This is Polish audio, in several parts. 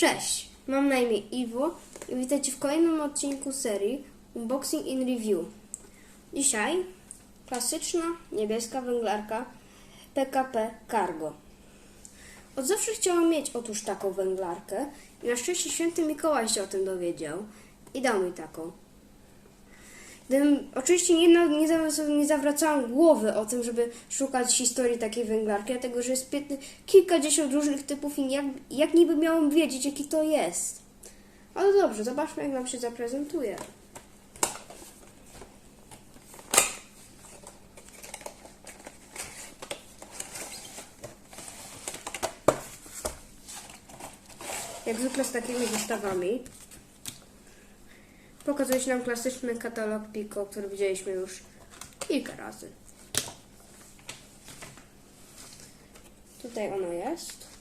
Cześć, mam na imię Iwo i witajcie w kolejnym odcinku serii Unboxing in Review. Dzisiaj klasyczna niebieska węglarka PKP Cargo. Od zawsze chciałam mieć otóż taką węglarkę i na szczęście święty Mikołaj się o tym dowiedział i dał mi taką. Gdybym oczywiście nie, na- nie, nie zawracałam głowy o tym, żeby szukać historii takiej węglarki, dlatego że jest piętny, kilkadziesiąt różnych typów i jak, jak niby miałam wiedzieć, jaki to jest. Ale dobrze, zobaczmy, jak nam się zaprezentuje. Jak zwykle z takimi zestawami. Pokazuje się nam klasyczny katalog Pico, który widzieliśmy już kilka razy. Tutaj ono jest.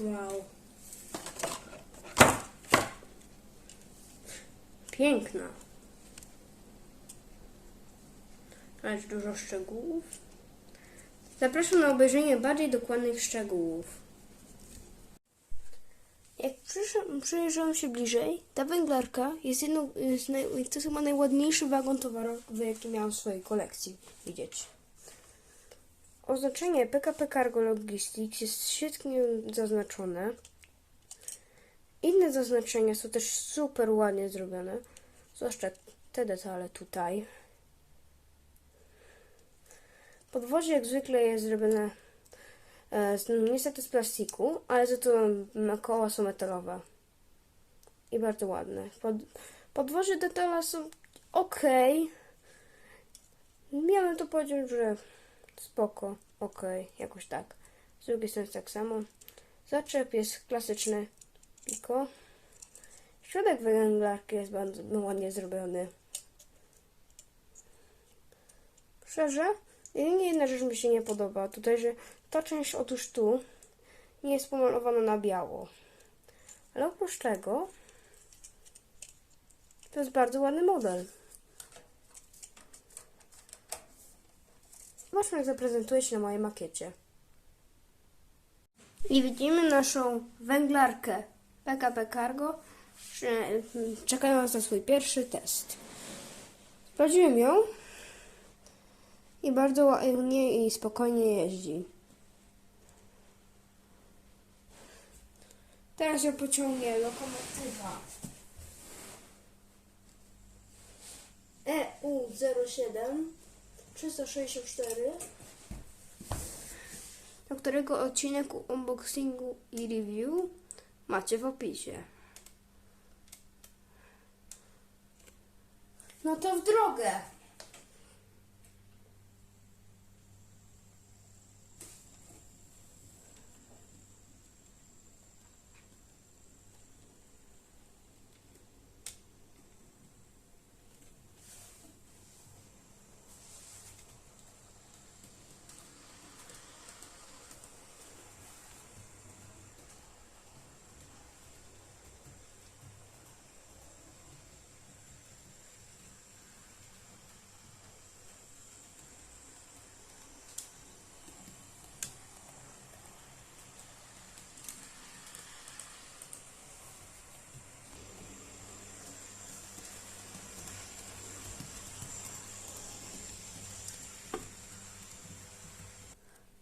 Wow. Piękna. Aż dużo szczegółów. Zapraszam na obejrzenie bardziej dokładnych szczegółów. Jak przyjrzałam się bliżej, ta węglarka jest jedną z naj, to chyba najładniejszy wagon towarowy, jaki miałam w swojej kolekcji widzieć. Oznaczenie PKP Cargo Logistics jest świetnie zaznaczone. Inne zaznaczenia są też super ładnie zrobione. Zwłaszcza te detale tutaj. Podwozie jak zwykle jest zrobione e, z, niestety z plastiku, ale za to koła są metalowe. I bardzo ładne. Pod, podwozie detale są ok. Miałem to powiedzieć, że spoko, okej, jakoś tak. Z drugiej strony tak samo. Zaczep jest klasyczny piko. Środek węglarki jest bardzo ładnie zrobiony. Szczerze, jedynie jedna rzecz mi się nie podoba. Tutaj, że ta część otóż tu nie jest pomalowana na biało. Ale oprócz tego to jest bardzo ładny model. Zobaczmy, jak zaprezentuje się na mojej makiecie. I widzimy naszą węglarkę PKP Cargo. że- Czekając na swój pierwszy test. Sprawdziłem ją i bardzo ładnie i spokojnie jeździ. Teraz ją pociągnie lokomotywa E EU07 364 do którego odcinek unboxingu i review macie w opisie. No to w drogę!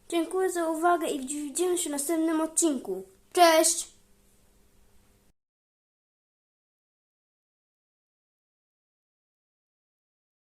Dziękuję za uwagę i widzimy się w następnym odcinku. Cześć!